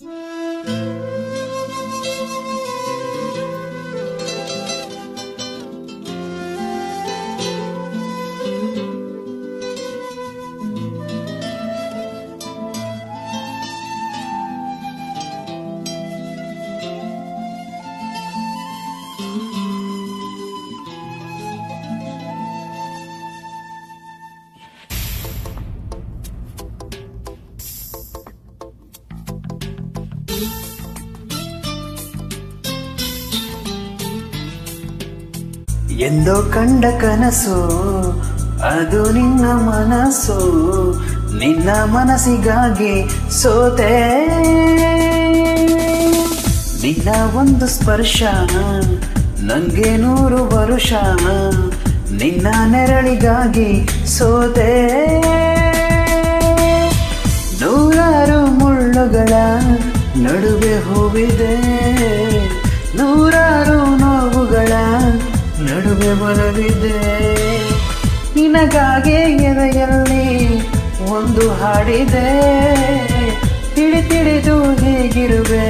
Música ಎಂದೋ ಕಂಡ ಕನಸು, ಅದು ನಿನ್ನ ಮನಸ್ಸು, ನಿನ್ನ ಮನಸ್ಸಿಗಾಗಿ ಸೋತೆ. ನಿನ್ನ ಒಂದು ಸ್ಪರ್ಶ, ನಂಗೆ ನೂರು ವರುಷ, ನಿನ್ನ ನೆರಳಿಗಾಗಿ ಸೋತೆ. ನೂರಾರು ಮುಳ್ಳುಗಳ ನಡುವೆ ಹೂವಿದೆ. ನೂರಾರು ನೋವುಗಳ ನಡುವೆ ಬಲವಿದೆ ನಿನಗಾಗೆ ಎದೆಯಲ್ಲಿ ಒಂದು ಹಾಡಿದೆ. ತಿಳಿ ತಿಳಿದು ಹೇಗಿರುವೆ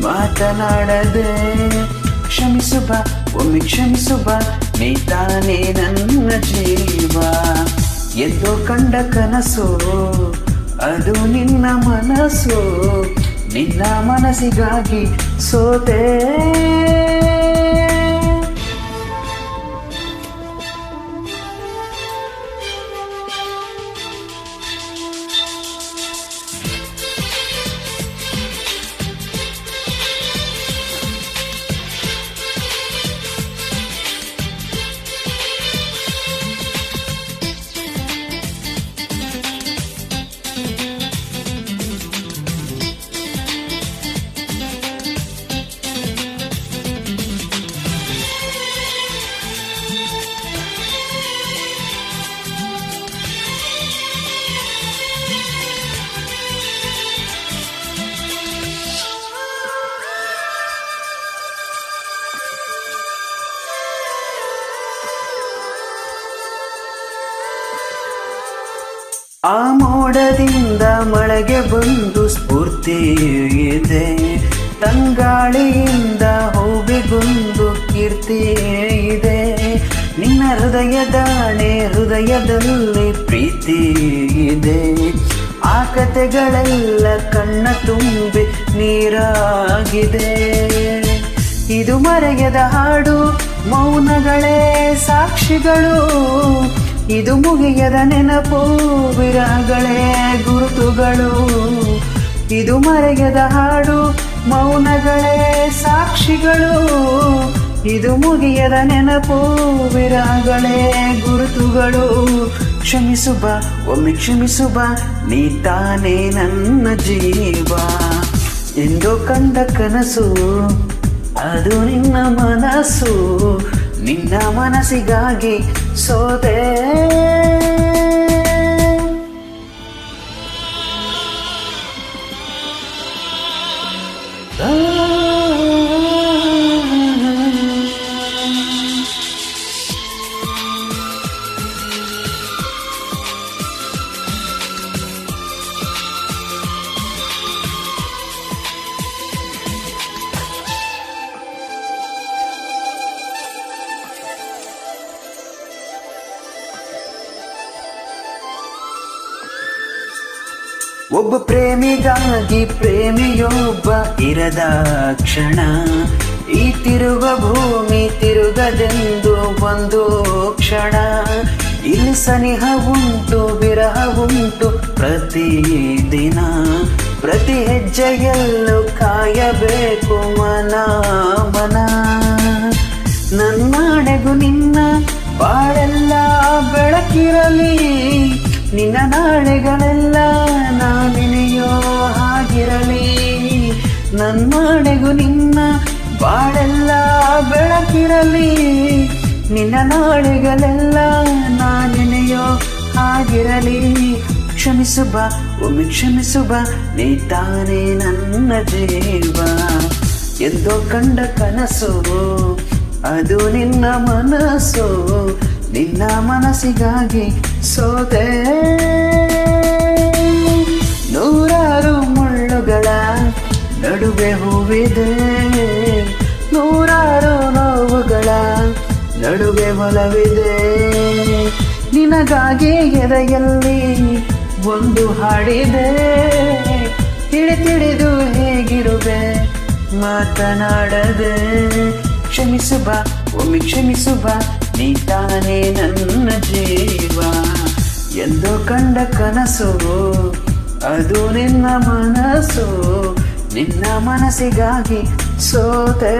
ಮಾತನಾಡದೆ. ಕ್ಷಮಿಸು ಬಾ ಒಮ್ಮೆ ಕ್ಷಮಿಸು ಬಾ ನೀ ತಾನೇ ನನ್ನ ಜೀವ. ಎಂದು ಕಂಡ ಕನಸು, ಅದು ನಿನ್ನ ಮನಸ್ಸು ನಿನ್ನ ಮನಸ್ಸಿಗಾಗಿ ಸೋತೆ. ಆ ಮೋಡದಿಂದ ಮಳೆಗೆ ಬಂದು ಸ್ಫೂರ್ತಿ ಇದೆ. ತಂಗಾಳಿಯಿಂದ ಹೂವಿಗೊಂದು ಕೀರ್ತಿ ಇದೆ. ನಿನ್ನ ಹೃದಯದಾಣೆ ಹೃದಯದಲ್ಲಿ ಪ್ರೀತಿ ಇದೆ. ಆ ಕತೆಗಳೆಲ್ಲ ಕಣ್ಣ ತುಂಬಿ ನೀರಾಗಿದೆ. ಇದು ಮರೆಯದ ಹಾಡು, ಮೌನಗಳೇ ಸಾಕ್ಷಿಗಳು. ಇದು ಮುಗಿಯದ ನೆನಪು, ವಿರಾಗಳೇ, ಗುರುತುಗಳು. ಇದು ಮರೆಯದ ಹಾಡು, ಮೌನಗಳೇ, ಸಾಕ್ಷಿಗಳು. ಇದು ಮುಗಿಯದ ನೆನಪು, ವಿರಾಗಳೇ, ಗುರುತುಗಳು. ಕ್ಷಮಿಸು ಬಾ ಒಮ್ಮೆ ಕ್ಷಮಿಸು ಬಾ ನೀ ತಾನೇ ನನ್ನ ಜೀವ. ಎಂದು ಕಂಡ ಕನಸು, ಅದು ನಿನ್ನ ಮನಸ್ಸು. ನಿನ್ನ ಮನಸ್ಸಿಗಾಗಿ ಸೋತೆ. ಒಬ್ಬ ಪ್ರೇಮಿಗಾಗಿ ಪ್ರೇಮಿಯೊಬ್ಬ ಇರದ ಕ್ಷಣ. ಈ ತಿರುಗ ಭೂಮಿ ತಿರುಗದೆಂದು ಒಂದು ಕ್ಷಣ. ಇಲ್ಲಿ ಸನಿಹ ಉಂಟು ವಿರಹ ಉಂಟು ಪ್ರತಿದಿನ ಪ್ರತಿ ಹೆಜ್ಜೆಯಲ್ಲೂ ಕಾಯಬೇಕು ಮನ ಮನ. ನನ್ನಾಣೆಗೂ ನಿನ್ನ ಬಾಳೆಲ್ಲ ಬೆಳಕಿರಲಿ. ನಿನ್ನ ನಾಳೆಗಳೆಲ್ಲ ನಿನ್ನ ಬಾಳೆಲ್ಲ ಬೆಳಕಿರಲಿ. ನಿನ್ನ ನಾಳೆಗಳೆಲ್ಲ ನಾನೆನೆಯೋ ಹಾಗಿರಲಿ. ಕ್ಷಮಿಸುಬ, ಒಮ್ಮೆ ಕ್ಷಮಿಸುಬ, ನೀ ತಾನೇ ನನ್ನ ಜೀವ. ಎಂದೋ ಕಂಡ ಕನಸು, ಅದು ನಿನ್ನ ಮನಸ್ಸು. ನಿನ್ನ ಮನಸ್ಸಿಗಾಗಿ ಸೋತೆ. ನೂರಾರು ನಡುವೆ ಹೂವಿದೆ. ನೂರಾರು ನೋವುಗಳ ನಡುವೆ ಒಲವಿದೆ. ನಿನಗಾಗಿ ಎದೆಯಲ್ಲಿ ಒಂದು ಹಾಡಿದೆ. ತಿಳಿ ತಿಳಿದು ಹೇಗಿರುವೆ, ಮಾತನಾಡದೆ. ಕ್ಷಮಿಸು ಬಾ ಒಮ್ಮೆ ಕ್ಷಮಿಸು ಬಾ ನೀ ತಾನೇ ನನ್ನ ಜೀವ. ಎಂದು ಕಂಡ ಕನಸು, ಅದು ನಿನ್ನ ಮನಸ್ಸು ನಿನ್ನ ಮನಸ್ಸಿಗಾಗಿ ಸೋತೆ.